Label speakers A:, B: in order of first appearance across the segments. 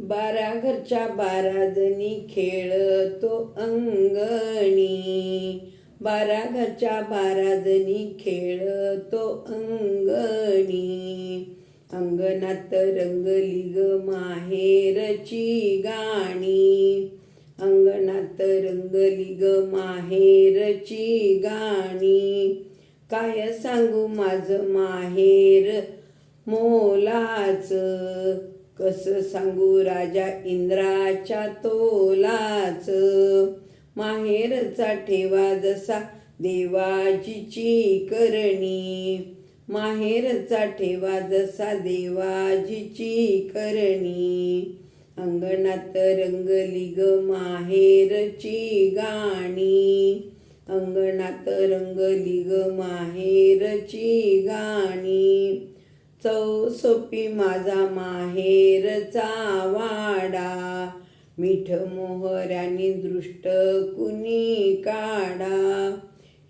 A: बारा घरच्या बारा जणी खेळतो अंगणी. बारा घरच्या बारा जणी खेळतो अंगणी. अंगणात रंगली ग माहेरची गाणी. अंगणात रंगली ग माहेरची गाणी. काय सांगू माझं माहेर मोलाचं? कस सांगू राजा इंद्राच्या तोलाच? माहेरचा ठेवा जसा देवाजीची करणी माहेरचा ठेवा जसा देवाजीची करणी अंगणात रंगली ग माहेरची गाणी. अंगणात रंगली ग माहेरची गाणी. चौसोपी माझा माहेरचा वाडा. मीठ मोहऱ्यानी दृष्ट कुणी काढा.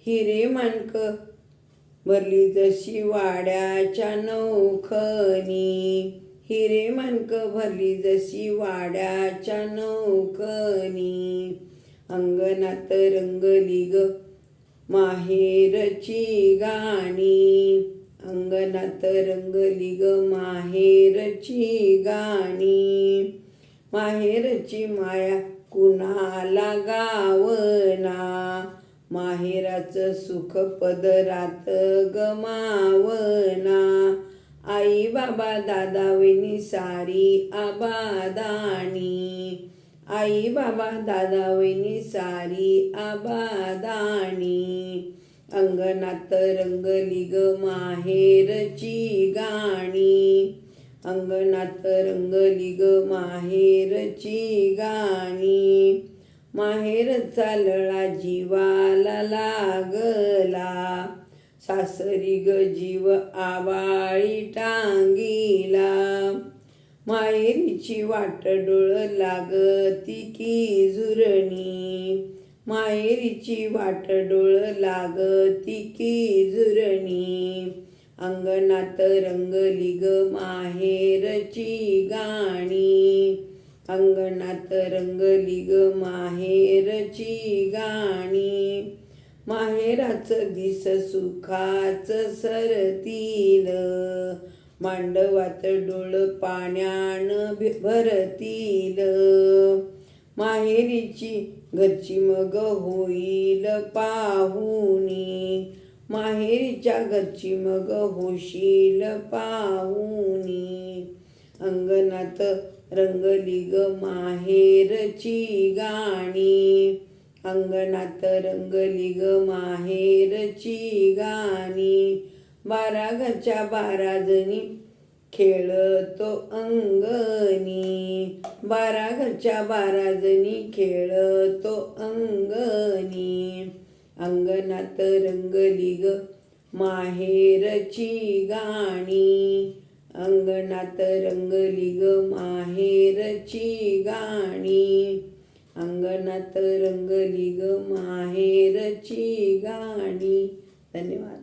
A: हिरे मानक भरली जशी वाड्याच्या नौखनी. हिरे मानक भरली जशी वाड्याच्या नौखनी. अंगणात रंगली ग माहेरची गाणी. अंगणात रंगली ग माहेरची गाणी. माहेरची माया कुणाला गावना? माहेराचं सुख पदरात गमावना. आई बाबा दादा सारी आबादाणी आई बाबा दादा सारी आबादाणी अंगणात रंगली ग माहेरची गाणी. अंगणात रंगली ग माहेरची गाणी. माहेरचा लळा जीवाला लागला. सासरी ग जीव आवाळी टांगीला. माहेरीची वाट डोळ लागती की जुरणी माहेरीची वाट डोळ लागती की जुरणी. अंगणात रंगली ग माहेरची गाणी. अंगणात रंगली ग माहेरची गाणी. माहेराचं दिस सुखाचं सरतील. मांडवात डोळ पाण्यानं भरतील. माहेरीची घरची मग होईल पाहुणी. माहेरीच्या घरची मग होशील पाहुणी. अंगणात रंगली ग माहेरची गाणी. अंगणात रंगली ग माहेरची गाणी. बारा घरच्या बारा जणी खेळतो अंगणी. बारा घरच्या बारा जणी खेळतो अंगणी. अंगणात रंगली ग माहेरची गाणी. अंगणात रंगली ग माहेरची गाणी. अंगणात रंगली ग माहेरची गाणी. धन्यवाद.